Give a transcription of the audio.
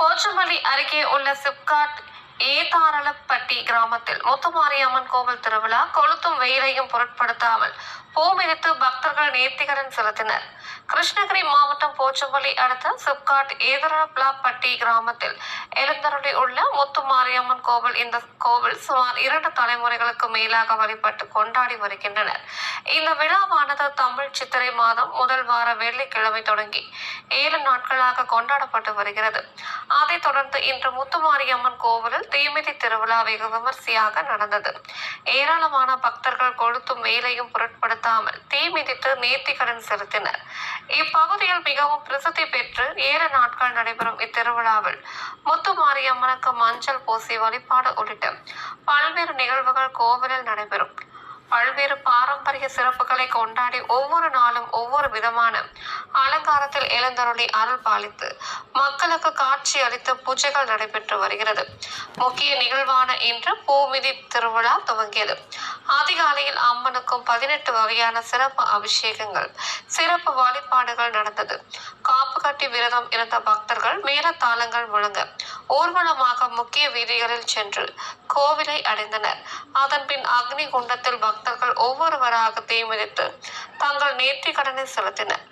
போச்சமல்லி அருகே உள்ள சிப்காட் ஏதாரளப்பட்டி கிராமத்தில் முத்துமாரியம்மன் கோவில் திருவிழா கொளுத்தும் வெயிலையும் பொருட்படுத்தாமல் பூ மிதித்து பக்தர்கள் நேர்த்திகரன் செலுத்தினர். கிருஷ்ணகிரி மாவட்டம் போச்சம்பள்ளி அடுத்த சிப்காட் ஏதரப்லாப்பட்டி கிராமத்தில் எழுந்தருளி உள்ள முத்துமாரியம்மன் கோவில் இந்த கோவில் சுமார் இரண்டு தலைமுறைகளுக்கு மேலாக வழிபட்டு கொண்டாடி வருகின்றனர். இந்த விழாவானது தமிழ் சித்திரை மாதம் முதல் வார வெள்ளிக்கிழமை தொடங்கி ஏழு நாட்களாக கொண்டாடப்பட்டு வருகிறது. அதைத் தொடர்ந்து இன்று முத்துமாரியம்மன் கோவிலில் தீமிதி திருவிழா வெகு விமர்சையாக நடந்தது. ஏராளமான பக்தர்கள் கொளுத்தும் வேலையும் பொருட்படுத்தாமல் தீ மிதித்து நேர்த்திக்கடன் செலுத்தினர். இப்பகுதியில் மிகவும் பிரசித்தி பெற்று ஏழு நாட்கள் நடைபெறும் இத்திருவிழாவில் முத்துமாரியம்மனுக்கு மஞ்சள் பூசி வழிபாடு உள்ளிட்ட பல்வேறு நிகழ்வுகள் கோவிலில் நடைபெறும். பல்வேறு பாரம்பரிய சிறப்புகளை கொண்டாடி ஒவ்வொரு நாளும் ஒவ்வொரு விதமான அலங்காரத்தில் எழுந்தருளி அருள் பாலித்து மக்களுக்கு காட்சி அளித்து பூஜைகள் நடைபெற்று வருகிறது. முக்கிய நிகழ்வான இன்று பூமிதி திருவிழா துவங்கியது. அதிகாலையில் அம்மனுக்கும் பதினெட்டு வகையான சிறப்பு அபிஷேகங்கள் சிறப்பு வழிபாடுகள் நடந்தது. காப்பு கட்டி விரதம் இருந்த பக்தர்கள் மேலத்தாளங்கள் முழங்க ஊர்வலமாக முக்கிய வீதிகளில் சென்று கோவிலை அடைந்தனர். அதன்பின் அக்னி குண்டத்தில் பக்தர்கள் ஒவ்வொருவராக தீமிதித்து தங்கள் நேர்த்தி கடனை செலுத்தினர்.